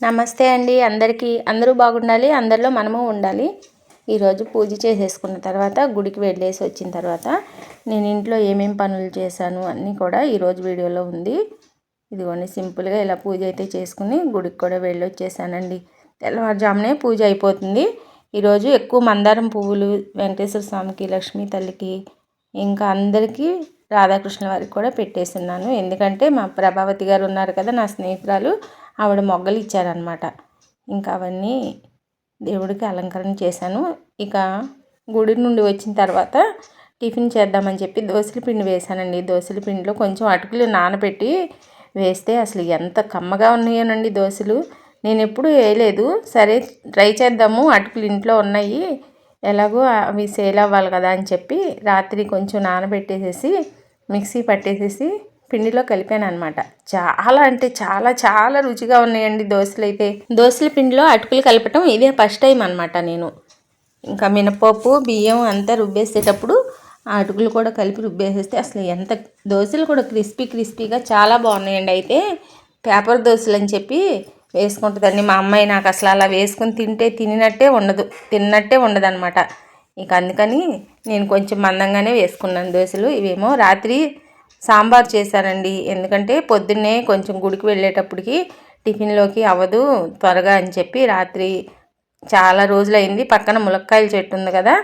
నమస్తే అండి. అందరికీ అందరూ బాగుండాలి అందరిలో మనము ఉండాలి. ఈరోజు పూజ చేసేసుకున్న తర్వాత గుడికి వెళ్ళేసి వచ్చిన తర్వాత నేను ఇంట్లో ఏమేమి పనులు చేశాను అన్నీ కూడా ఈరోజు వీడియోలో ఉంది. ఇదిగోండి సింపుల్గా ఇలా పూజ అయితే చేసుకుని గుడికి కూడా వెళ్ళి వచ్చేసానండి తెల్లవారుజామునే పూజ అయిపోతుంది. ఈరోజు ఎక్కువ మందారం పువ్వులు వెంకటేశ్వర స్వామికి లక్ష్మీ తల్లికి ఇంకా అందరికీ రాధాకృష్ణ వారికి కూడా పెట్టేస్తున్నాను ఎందుకంటే మా ప్రభావతి గారు ఉన్నారు కదా నా స్నేహితురాలు ఆవిడ మొగ్గలు ఇచ్చారనమాట ఇంకా అవన్నీ దేవుడికి అలంకరణ చేశాను. ఇక గుడి నుండి వచ్చిన తర్వాత టిఫిన్ చేద్దామని చెప్పి దోశల పిండి వేశానండి. దోశల పిండిలో కొంచెం అటుకులు నానబెట్టి వేస్తే అసలు ఎంత కమ్మగా ఉన్నాయోనండి దోశలు. నేను ఎప్పుడు వేయలేదు. సరే ట్రై చేద్దాము. అటుకులు ఇంట్లో ఉన్నాయి. ఎలాగో అవి సేల్ అవ్వాలి కదా అని చెప్పి రాత్రి కొంచెం నానబెట్టేసేసి మిక్సీ పట్టేసేసి పిండిలో కలిపాను అనమాట చాలా అంటే చాలా చాలా రుచిగా ఉన్నాయండి దోశలు అయితే. దోశల పిండిలో అటుకులు కలపటం ఇదే ఫస్ట్ టైం అనమాట నేను. ఇంకా మినపప్పు బియ్యం అంతా రుబ్బేసేటప్పుడు ఆ అటుకులు కూడా కలిపి రుబ్బేసేస్తే అసలు ఎంత దోశలు కూడా క్రిస్పీ క్రిస్పీగా చాలా బాగున్నాయండి. అయితే పేపర్ దోశలు అని చెప్పి వేసుకుంటుందండి. మా అమ్మాయి నాకు అసలు అలా వేసుకుని తింటే తినినట్టే ఉండదు తిన్నట్టే ఉండదు అనమాట ఇక అందుకని నేను కొంచెం మందంగానే వేసుకున్నాను దోశలు. ఇవేమో రాత్రి సాంబార్ చేశానండి ఎందుకంటే పొద్దున్నే కొంచెం గుడికి వెళ్ళేటప్పటికి టిఫిన్లోకి అవ్వదు త్వరగా అని చెప్పి రాత్రి చాలా రోజులైంది. పక్కన ములక్కాయల చెట్టు ఉంది కదా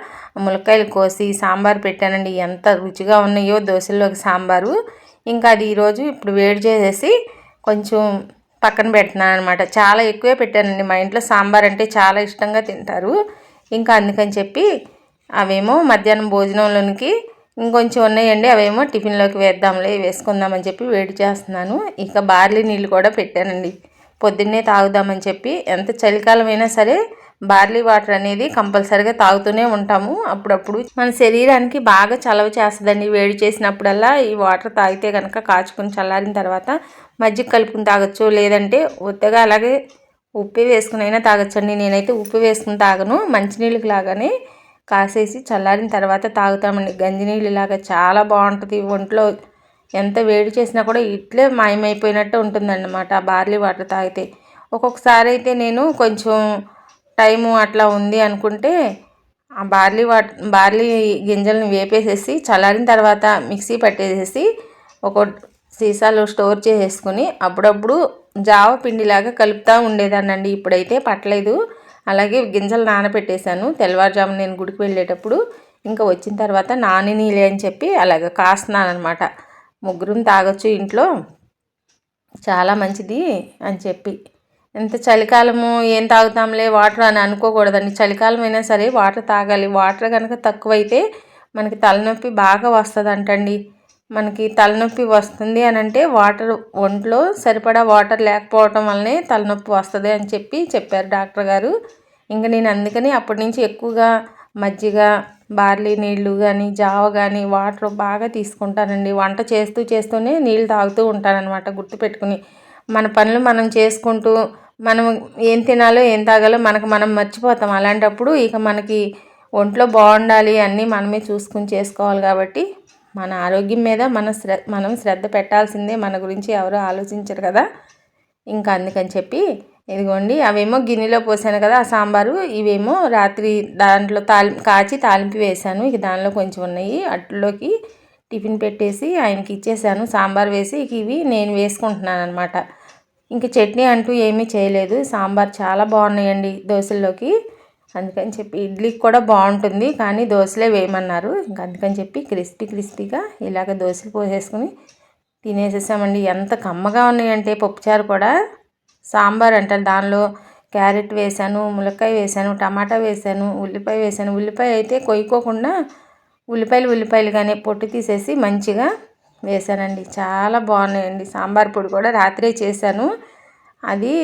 ములక్కాయలు కోసి సాంబార్ పెట్టానండి. ఎంత రుచిగా ఉన్నాయో దోశల్లోకి సాంబారు. ఇంకా అది ఈరోజు ఇప్పుడు వేడి చేసేసి కొంచెం పక్కన పెడుతున్నాను అనమాట చాలా ఎక్కువే పెట్టానండి. మా ఇంట్లో సాంబార్ అంటే చాలా ఇష్టంగా తింటారు. ఇంకా అందుకని చెప్పి అవేమో మధ్యాహ్నం భోజనంలోనికి ఇంకొంచెం ఉన్నాయండి అవేమో టిఫిన్లోకి వేద్దాంలే వేసుకుందామని చెప్పి వేడి చేస్తున్నాను. ఇక బార్లీ నీళ్ళు కూడా పెట్టానండి. పొద్దున్నే తాగుదామని చెప్పి ఎంత చలికాలమైనా సరే బార్లీ వాటర్ అనేది కంపల్సరిగా తాగుతూనే ఉంటాము. అప్పుడప్పుడు మన శరీరానికి బాగా చలవ చేస్తుందండి. వేడి చేసినప్పుడల్లా ఈ వాటర్ తాగితే కనుక కాచుకొని చల్లారిన తర్వాత మజ్జిగ కలుపుకుని తాగొచ్చు. లేదంటే ఉత్తగా అలాగే ఉప్పు వేసుకుని అయినా తాగొచ్చండి. నేనైతే ఉప్పు వేసుకుని తాగను. మంచినీళ్ళకి లాగానే కాసేసి చల్లారిన తర్వాత తాగుతామండి. గంజినీళ్ళు ఇలాగా చాలా బాగుంటుంది. ఒంట్లో ఎంత వేడి చేసినా కూడా ఇట్లే మాయమైపోయినట్టు ఉంటుందన్నమాట ఆ బార్లీ వాటర్ తాగితే. ఒక్కొక్కసారి అయితే నేను కొంచెం టైము అట్లా ఉంది అనుకుంటే ఆ బార్లీ వాట్ బార్లీ గింజలను వేపేసేసి చల్లారిన తర్వాత మిక్సీ పట్టేసేసి ఒక సీసాలో స్టోర్ చేసేసుకుని అప్పుడప్పుడు జావ పిండిలాగా కలుపుతూ ఉండేదానండి ఇప్పుడైతే పట్టలేదు. అలాగే గింజలు నానబెట్టేశాను. తెల్లవారుజాము నేను గుడికి వెళ్ళేటప్పుడు ఇంకా వచ్చిన తర్వాత నాని నీళ్ళే అని చెప్పి అలాగ కాస్తున్నాను అనమాట ముగ్గురం తాగొచ్చు ఇంట్లో. చాలా మంచిది అని చెప్పి. ఎంత చలికాలము ఏం తాగుతాంలే వాటర్ అని అనుకోకూడదండి. చలికాలం అయినా సరే వాటర్ తాగాలి. వాటర్ కనుక తక్కువైతే మనకి తలనొప్పి బాగా వస్తుంది అంటండి మనకి తలనొప్పి వస్తుంది అని అంటే వాటర్ ఒంట్లో సరిపడా వాటర్ లేకపోవటం వల్లనే తలనొప్పి వస్తుంది అని చెప్పి చెప్పారు డాక్టర్ గారు. ఇంకా నేను అందుకని అప్పటి నుంచి ఎక్కువగా మజ్జిగ బార్లీ నీళ్ళు కానీ జావ కానీ వాటర్ బాగా తీసుకుంటానండి. వంట చేస్తూ చేస్తూనే నీళ్ళు తాగుతూ ఉంటానన్నమాట గుర్తుపెట్టుకుని మన పనులు మనం చేసుకుంటూ మనం ఏం తినాలో ఏం తాగాలో మనకు మనం మర్చిపోతాం. అలాంటప్పుడు ఇక మనకి ఒంట్లో బాగుండాలి అన్నీ మనమే చూసుకుని చేసుకోవాలి కాబట్టి మన ఆరోగ్యం మీద మన శ్ర మనం శ్రద్ధ పెట్టాల్సిందే మన గురించి ఎవరు ఆలోచించరు కదా. ఇంకా అందుకని చెప్పి ఇదిగోండి అవేమో గిన్నెలో పోసాను కదా ఆ సాంబారు ఇవేమో రాత్రి దాంట్లో తాలి కాచి తాలింపు వేశాను ఇక దానిలో కొంచెం ఉన్నాయి అట్లోకి టిఫిన్ పెట్టేసి ఆయనకి ఇచ్చేసాను. సాంబార్ వేసి ఇక ఇవి నేను వేసుకుంటున్నాను అనమాట ఇంక చట్నీ అంటూ ఏమీ చేయలేదు. సాంబార్ చాలా బాగున్నాయండి దోశల్లోకి. అందుకని చెప్పి ఇడ్లీకి కూడా బాగుంటుంది కానీ దోశలే వేయమన్నారు. ఇంక అందుకని చెప్పి క్రిస్పీ క్రిస్పీగా ఇలాగ దోశలు పోసేసుకుని తినేసేసామండి. ఎంత కమ్మగా ఉన్నాయంటే పప్పుచారు కూడా. సాంబార్ అంటారు దానిలో. క్యారెట్ వేశాను ములక్కాయ వేశాను టమాటా వేశాను ఉల్లిపాయ వేసాను. ఉల్లిపాయ అయితే కొయ్యుకోకుండా ఉల్లిపాయలు ఉల్లిపాయలుగానే పొట్టు తీసేసి మంచిగా వేసానండి. చాలా బాగున్నాయండి. సాంబార్ పొడి కూడా రాత్రే చేశాను. అది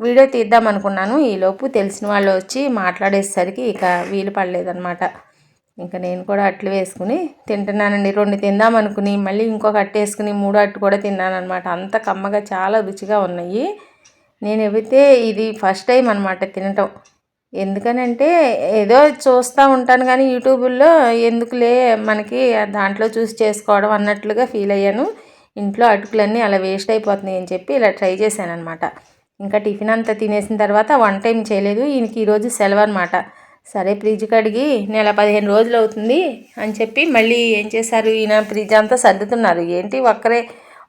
వీడియో తీద్దాం అనుకున్నాను. ఈలోపు తెలిసిన వాళ్ళు వచ్చి మాట్లాడేసరికి ఇక వీలు పడలేదనమాట ఇంకా నేను కూడా అట్లు వేసుకుని తింటున్నానండి. రెండు తిందాం అనుకుని మళ్ళీ ఇంకొక అట్టు వేసుకుని మూడో అట్టు కూడా తిన్నానమాట అంత కమ్మగా చాలా రుచిగా ఉన్నాయి. నేను ఎవితే ఇది ఫస్ట్ టైం అనమాట తినటం. ఎందుకనంటే ఏదో చూస్తూ ఉంటాను కానీ యూట్యూబుల్లో ఎందుకులే మనకి దాంట్లో చూసి చేసుకోవడం అన్నట్లుగా ఫీల్ అయ్యాను. ఇంట్లో అటుకులన్నీ అలా వేస్ట్ అయిపోతున్నాయి అని చెప్పి ఇలా ట్రై చేశాను అనమాట ఇంకా టిఫిన్ అంతా తినేసిన తర్వాత వంట ఏం చేయలేదు. ఈయనకి ఈరోజు సెలవు అనమాట సరే ఫ్రిడ్జ్ కడిగి నెల పదిహేను రోజులు అవుతుంది అని చెప్పి మళ్ళీ ఏం చేశారు? ఈయన ఫ్రిడ్జ్ అంతా సర్దుతున్నారు. ఏంటి ఒక్కరే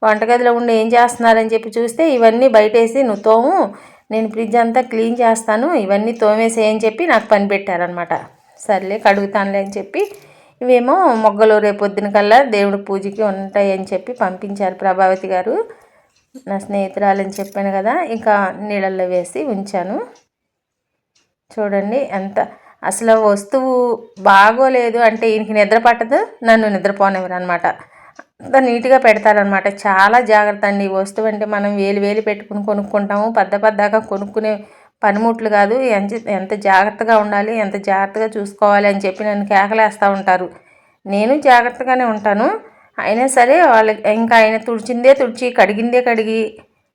వంటగదిలో ఉండి ఏం చేస్తున్నారని చెప్పి చూస్తే ఇవన్నీ బయటేసి నువ్వు తోము నేను ఫ్రిడ్జ్ అంతా క్లీన్ చేస్తాను ఇవన్నీ తోమేసేయని చెప్పి నాకు పని పెట్టారనమాట సర్లే కడుగుతానులే అని చెప్పి ఇవేమో మొగ్గలు రేపొద్దున కల్లా దేవుడి పూజకి ఉంటాయని చెప్పి పంపించారు ప్రభావతి గారు. నా స్నేహితురాలని చెప్పాను కదా ఇంకా నీళ్ళల్లో వేసి ఉంచాను. చూడండి ఎంత అసలు వస్తువు బాగోలేదు అంటే ఈయనకి నిద్ర పట్టదు నన్ను నిద్రపోనివ్వరు అనమాట అంత నీట్గా పెడతారనమాట చాలా జాగ్రత్త అండి. వస్తువు అంటే మనం వేలు వేలు పెట్టుకుని కొనుక్కుంటాము. పెద్ద పెద్దగా కొనుక్కునే పనిముట్లు కాదు. ఎంత ఎంత జాగ్రత్తగా ఉండాలి ఎంత జాగ్రత్తగా చూసుకోవాలి అని చెప్పి నన్ను కేకలేస్తూ ఉంటారు. నేను జాగ్రత్తగానే ఉంటాను. అయినా సరే వాళ్ళకి ఇంకా ఆయన తుడిచిందే తుడిచి కడిగిందే కడిగి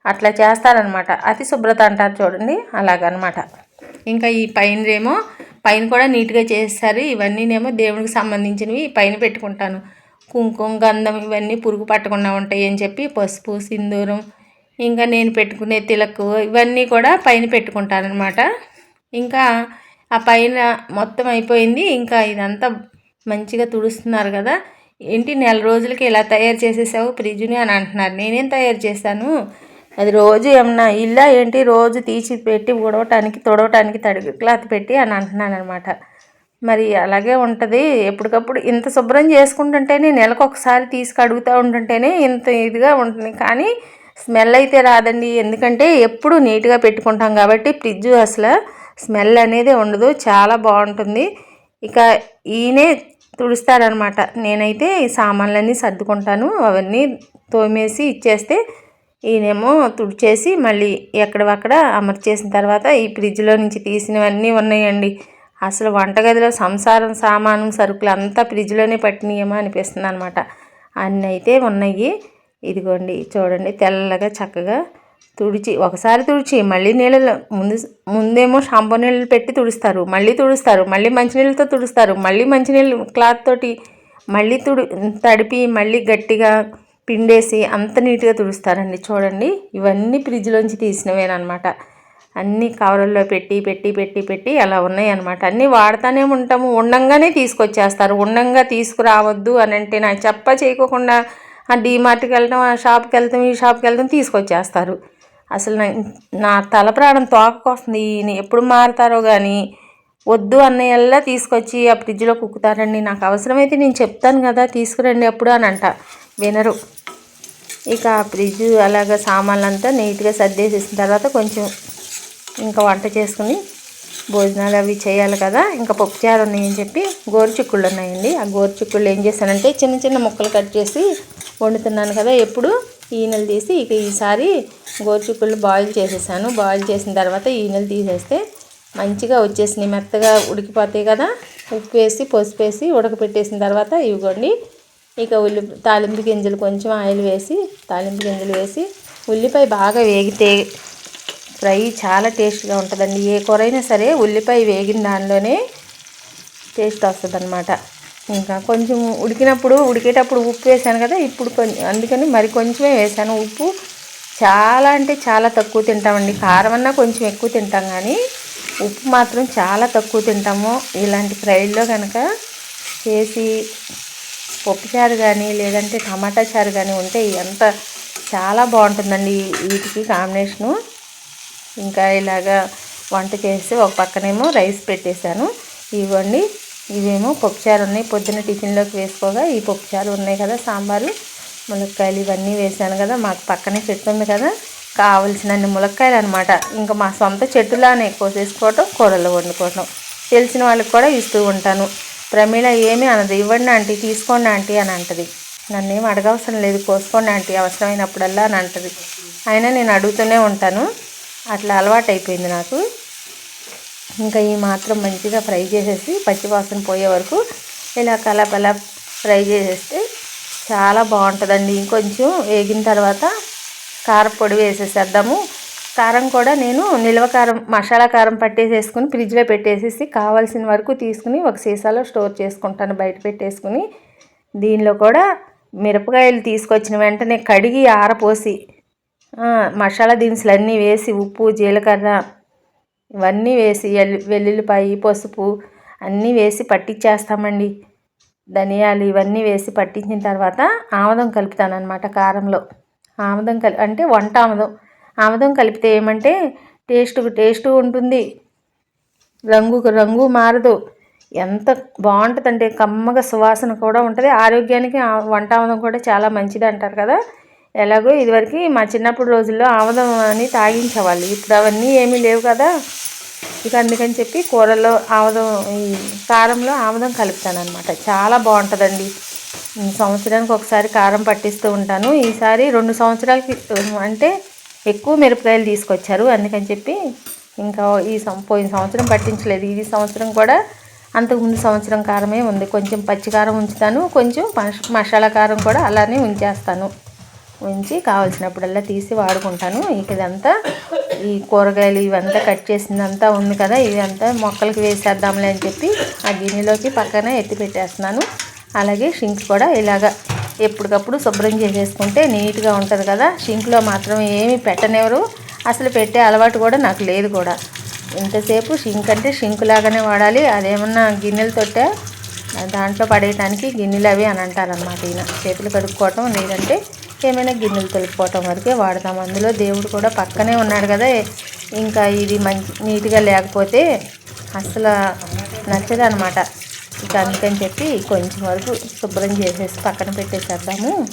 అట్లా చేస్తారనమాట అతి శుభ్రత అంటారు చూడండి అలాగనమాట ఇంకా ఈ పైన ఏమో పైన కూడా నీట్గా చేస్తారు. ఇవన్నీనేమో దేవునికి సంబంధించినవి పైన పెట్టుకుంటాను. కుంకుమ గంధం ఇవన్నీ పురుగు పట్టకుండా ఉంటాయి అని చెప్పి పసుపు సింధూరం ఇంకా నేను పెట్టుకునే తిలకు ఇవన్నీ కూడా పైన పెట్టుకుంటానమాట ఇంకా ఆ పైన మొత్తం అయిపోయింది. ఇంకా ఇదంతా మంచిగా తుడుస్తున్నారు కదా ఏంటి నెల రోజులకి ఇలా తయారు చేసేసావు ఫ్రిడ్జ్ని అని అంటున్నారు. నేనేం తయారు చేశాను? అది రోజు ఏమన్నా ఇల్లా ఏంటి? రోజు తీసి పెట్టి ఉడవటానికి తొడవటానికి తడి క్లాత్ పెట్టి అని అంటున్నాను అనమాట మరి అలాగే ఉంటుంది. ఎప్పటికప్పుడు ఇంత శుభ్రం చేసుకుంటుంటేనే నెలకు ఒకసారి తీసి కడుగుతూ ఉంటుంటేనే ఇంత ఇదిగా ఉంటుంది. కానీ స్మెల్ అయితే రాదండి. ఎందుకంటే ఎప్పుడు నీట్గా పెట్టుకుంటాం కాబట్టి ఫ్రిడ్జ్ అసలు స్మెల్ అనేది ఉండదు. చాలా బాగుంటుంది. ఇక ఈయనే తుడుస్తారనమాట. నేనైతే ఈ సామాన్లన్నీ సర్దుకుంటాను. అవన్నీ తోమేసి ఇచ్చేస్తే ఈయనేమో తుడిచేసి మళ్ళీ ఎక్కడవక్కడ అమర్చేసిన తర్వాత ఈ ఫ్రిడ్జ్లో నుంచి తీసినవన్నీ ఉన్నాయండి. అసలు వంటగదిలో సంసారం సామాను సరుకులు అంతా ఫ్రిడ్జ్లోనే పట్టినాయేమో అనిపిస్తుంది అనమాట అన్నీ అయితే ఉన్నాయి. ఇదిగోండి చూడండి తెల్లగా చక్కగా తుడిచి ఒకసారి తుడిచి మళ్ళీ నీళ్ళలో ముందు ముందేమో షాంపూ నీళ్ళు పెట్టి తుడుస్తారు మళ్ళీ తుడుస్తారు మళ్ళీ మంచినీళ్ళతో తుడుస్తారు మళ్ళీ మంచినీళ్ళు క్లాత్ తోటి మళ్ళీ తుడి తడిపి మళ్ళీ గట్టిగా పిండేసి అంత నీట్గా తుడుస్తారండి. చూడండి ఇవన్నీ ఫ్రిడ్జ్లోంచి తీసినవేనమాట అన్నీ కవర్లో పెట్టి పెట్టి పెట్టి పెట్టి అలా ఉన్నాయి అనమాట అన్నీ వాడుతూనే ఉంటాము ఉండంగానే తీసుకొచ్చేస్తారు. ఉండంగా తీసుకురావద్దు అని అంటే నాకు చెప్ప చేయకోకుండా డీమార్ట్కి వెళ్ళటం ఆ షాప్కి వెళ్తాం ఈ షాప్కి వెళ్తాం తీసుకొచ్చేస్తారు. అసలు నా తల ప్రాణం తోకకొస్తుంది. ఈయన ఎప్పుడు మారుతారో కానీ వద్దు అన్నయ్యల్లా తీసుకొచ్చి ఆ ఫ్రిడ్జ్లో కుక్కుతారండి. నాకు అవసరమైతే నేను చెప్తాను కదా తీసుకురండి ఎప్పుడు అని అంట. వినరు. ఇక ఆ ఫ్రిడ్జ్ అలాగ సామాన్లంతా నీట్గా సర్దేసేసిన తర్వాత కొంచెం ఇంకా వంట చేసుకుని భోజనాలు అవి చేయాలి కదా. ఇంకా పప్పుచారు ఉన్నాయని చెప్పి గోరుచిక్కుళ్ళు ఉన్నాయండి. ఆ గోరుచిక్కుళ్ళు ఏం చేశానంటే చిన్న చిన్న ముక్కలు కట్ చేసి వండుతున్నాను కదా. ఎప్పుడు ఈనెలు తీసి ఇక ఈసారి గోరుచిక్కుళ్ళు బాయిల్ చేసేసాను. బాయిల్ చేసిన తర్వాత ఈనెలు తీసేస్తే మంచిగా వచ్చేసినాయి. మెత్తగా ఉడికిపోతాయి కదా. ఉప్పు వేసి పసుపు వేసి ఉడకపెట్టేసిన తర్వాత ఇవ్వండి. ఇక ఉల్లి తాలింపు గింజలు కొంచెం ఆయిల్ వేసి తాలింపు గింజలు వేసి ఉల్లిపాయ బాగా వేగితే ఫ్రై చాలా టేస్ట్గా ఉంటుందండి. ఏ కూర అయినా సరే ఉల్లిపాయ వేగిన దానిలోనే టేస్ట్ వస్తుంది ఇంకా కొంచెం ఉడికినప్పుడు ఉడికేటప్పుడు ఉప్పు వేసాను కదా ఇప్పుడు కొంచెం అందుకని మరి కొంచెమే వేసాను. ఉప్పు చాలా అంటే చాలా తక్కువ తింటామండి. కారం అన్నా కొంచెం ఎక్కువ తింటాం కానీ ఉప్పు మాత్రం చాలా తక్కువ తింటాము. ఇలాంటి ఫ్రైడ్లో కనుక చేసి పప్పుచారు కానీ లేదంటే టమాటా చారు కానీ ఉంటే ఎంత చాలా బాగుంటుందండి వీటికి కాంబినేషను. ఇంకా ఇలాగా వంట చేసి ఒక పక్కనేమో రైస్ పెట్టేశాను. ఇవ్వండి. ఇవేమో పప్పుచారు ఉన్నాయి. పొద్దున్న టిఫిన్లోకి వేసుకోగా ఈ పప్పుచారు ఉన్నాయి కదా సాంబారు ములక్కాయలు ఇవన్నీ వేసాను కదా మాకు పక్కనే చెట్టు ఉంది కదా కావలసినన్ని ములక్కాయలు అనమాట ఇంకా మా సొంత చెట్టులానే కోసేసుకోవటం కూరలు వండుకోవటం. తెలిసిన వాళ్ళకి కూడా ఇస్తూ ఉంటాను. ప్రమీళ ఏమీ అనదు. ఇవ్వండి ఆంటీ తీసుకోండి ఆంటీ అని అంటది. నన్నేం అడగవసరం లేదు. కోసుకోండి ఆంటీ అవసరమైనప్పుడల్లా అని అంటది. అయినా నేను అడుగుతూనే ఉంటాను. అట్లా అలవాటు అయిపోయింది నాకు. ఇంకా ఈ మాత్రం మంచిగా ఫ్రై చేసేసి పచ్చివాసన పోయే వరకు ఇలా కలపల ఫ్రై చేసేస్తే చాలా బాగుంటుందండి. ఇంకొంచెం వేగిన తర్వాత కారపొడి వేసేసేద్దాము. కారం కూడా నేను నిల్వ కారం మసాలా కారం పట్టేసేసుకుని ఫ్రిడ్జ్లో పెట్టేసేసి కావాల్సిన వరకు తీసుకుని ఒక సీసాలో స్టోర్ చేసుకుంటాను. బయట పెట్టేసుకుని దీనిలో కూడా మిరపకాయలు తీసుకొచ్చిన వెంటనే కడిగి ఆరపోసి మసాలా దినుసులు అన్నీ వేసి ఉప్పు జీలకర్ర ఇవన్నీ వేసి వెల్లుల్లిపాయి పసుపు అన్నీ వేసి పట్టించేస్తామండి ధనియాలు ఇవన్నీ వేసి పట్టించిన తర్వాత ఆముదం కలుపుతాను కారంలో. ఆముదం కలి అంటే వంట ఆముదం. ఆముదం కలిపితే ఏమంటే టేస్ట్ టేస్ట్ ఉంటుంది. రంగుకు రంగు మారదు. ఎంత బాగుంటుందంటే కమ్మగా సువాసన కూడా ఉంటుంది. ఆరోగ్యానికి వంట ఆముదం కూడా చాలా మంచిది అంటారు కదా. ఎలాగో ఇదివరకు మా చిన్నప్పుడు రోజుల్లో ఆముదం అని తాగించేవాళ్ళు. ఇప్పుడు అవన్నీ ఏమీ లేవు కదా. ఇక అందుకని చెప్పి కూరల్లో ఆముదం ఈ కారంలో ఆముదం కలుపుతాను అనమాట చాలా బాగుంటుందండి. సంవత్సరానికి ఒకసారి కారం పట్టిస్తూ ఉంటాను. ఈసారి రెండు సంవత్సరాలకి అంటే ఎక్కువ మిరపకాయలు తీసుకొచ్చారు. అందుకని చెప్పి ఇంకా ఈ పోయిన సంవత్సరం పట్టించలేదు. ఈ సంవత్సరం కూడా అంతకుముందు సంవత్సరం కారమే ఉంది. కొంచెం పచ్చికారం ఉంచుతాను. కొంచెం మసాలా కారం కూడా అలానే ఉంచేస్తాను. ఉంచి కావాల్సినప్పుడల్లా తీసి వాడుకుంటాను. ఇక ఇదంతా ఈ కూరగాయలు ఇవంతా కట్ చేసిందంతా ఉంది కదా ఇదంతా మొక్కలకి వేసేద్దాంలే అని చెప్పి ఆ గిన్నెలోకి పక్కన ఎత్తి పెట్టేస్తున్నాను. అలాగే షింక్ కూడా ఇలాగ ఎప్పటికప్పుడు శుభ్రం చేసేసుకుంటే నీట్గా ఉంటుంది కదా. షింక్లో మాత్రం ఏమి పెట్టనివ్వరు. అసలు పెట్టే అలవాటు కూడా నాకు లేదు కూడా. ఇంతసేపు షింక్ అంటే షింక్ లాగానే వాడాలి. అదేమన్నా గిన్నెలు తొట్టే? దాంట్లో పడేయటానికి గిన్నెలు అవి అని అంటారనమాట ఈయన. చేతులు కడుక్కోవటం లేదంటే ఏమైనా గిన్నెలు తొలుపుకోవటం వరకే వాడతాం. అందులో దేవుడు కూడా పక్కనే ఉన్నాడు కదా. ఇంకా ఇది మంచి నీట్గా లేకపోతే అసలు నచ్చదనమాట. ఇక అందుకని చెప్పి కొంచెం వరకు శుభ్రం చేసేసి పక్కన పెట్టేసేద్దాము.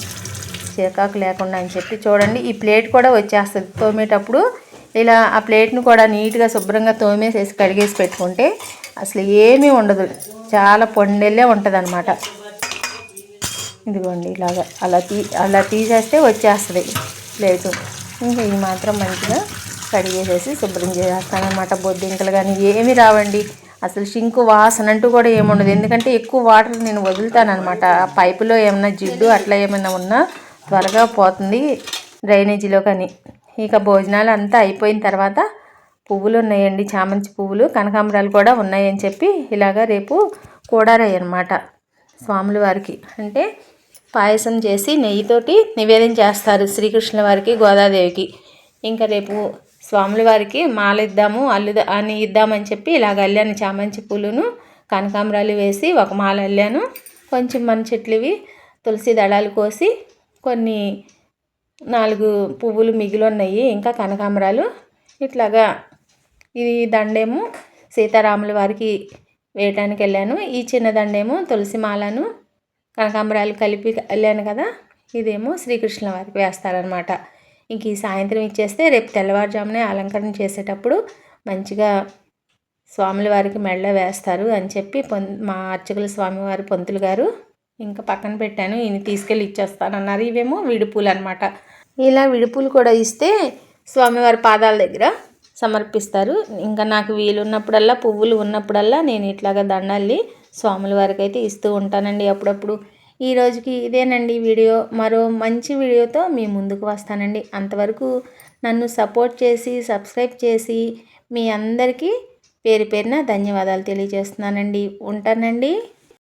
చీకాకు లేకుండా అని చెప్పి చూడండి. ఈ ప్లేట్ కూడా వచ్చేస్తుంది. తోమేటప్పుడు ఇలా ఆ ప్లేట్ను కూడా నీట్గా శుభ్రంగా తోమేసేసి కడిగేసి పెట్టుకుంటే అసలు ఏమీ ఉండదు. చాలా పొండెల్లే ఉంటుంది అనమాట ఇదిగోండి ఇలాగ అలా తీ అలా తీసేస్తే వచ్చేస్తుంది. ప్లేటు ఇంకా ఇది మాత్రం మంచిగా కడిగేసేసి శుభ్రం చేసేస్తానమాట బొద్దింకలు కానీ ఏమి రావండి. అసలు షింకు వాసన అంటూ కూడా ఏముండదు ఎందుకంటే ఎక్కువ వాటర్ నేను వదులుతానమాట పైపులో ఏమైనా జిడ్డు అట్లా ఏమైనా ఉన్నా త్వరగా పోతుంది డ్రైనేజీలో కానీ. ఇక భోజనాలు అంతా అయిపోయిన తర్వాత పువ్వులు ఉన్నాయండి. చామంతి పువ్వులు కనకాంబరాలు కూడా ఉన్నాయని చెప్పి ఇలాగా రేపు కూడారాయి అనమాట స్వాముల వారికి. అంటే పాయసం చేసి నెయ్యితోటి నివేదన చేస్తారు శ్రీకృష్ణుల వారికి గోదాదేవికి. ఇంకా రేపు స్వాముల వారికి మాల ఇద్దాము అల్లు అని ఇద్దామని చెప్పి ఇలాగ అల్లాను చామంతి పూలును కనకాంబరాలు వేసి ఒక మాల అల్లాను. కొంచెం మన చెట్లువి తులసి దళాలు కోసి కొన్ని నాలుగు పువ్వులు మిగిలి ఉన్నాయి ఇంకా కనకాంబరాలు. ఇట్లాగా ఇది దండేమో సీతారాముల వారికి వేయటానికి వెళ్ళాను. ఈ చిన్న దండేమో తులసి మాలను కనకాంబరాలు కలిపి వెళ్ళాను కదా ఇదేమో శ్రీకృష్ణ వారికి వేస్తారనమాట ఇంక ఈ సాయంత్రం ఇచ్చేస్తే రేపు తెల్లవారుజామునే అలంకరణ చేసేటప్పుడు మంచిగా స్వాముల వారికి మెళ్ళ వేస్తారు అని చెప్పి పొం మా అర్చకుల స్వామివారి పొంతులు గారు ఇంకా పక్కన పెట్టాను. ఈయన తీసుకెళ్ళి ఇచ్చేస్తానన్నారు. ఇవేమో విడిపూలు అనమాట ఇలా విడిపూలు కూడా ఇస్తే స్వామివారి పాదాల దగ్గర సమర్పిస్తారు. ఇంకా నాకు వీలున్నప్పుడల్లా పువ్వులు ఉన్నప్పుడల్లా నేను ఇట్లాగా దండాలి స్వాముల వారికి అయితే ఇస్తూ ఉంటానండి అప్పుడప్పుడు. ఈ రోజుకి ఇదేనండి వీడియో. మరో మంచి వీడియోతో మీ ముందుకు వస్తానండి. అంతవరకు నన్ను సపోర్ట్ చేసి సబ్స్క్రైబ్ చేసి మీ అందరికీ పేరు పేరున ధన్యవాదాలు తెలియజేస్తున్నానండి. ఉంటానండి.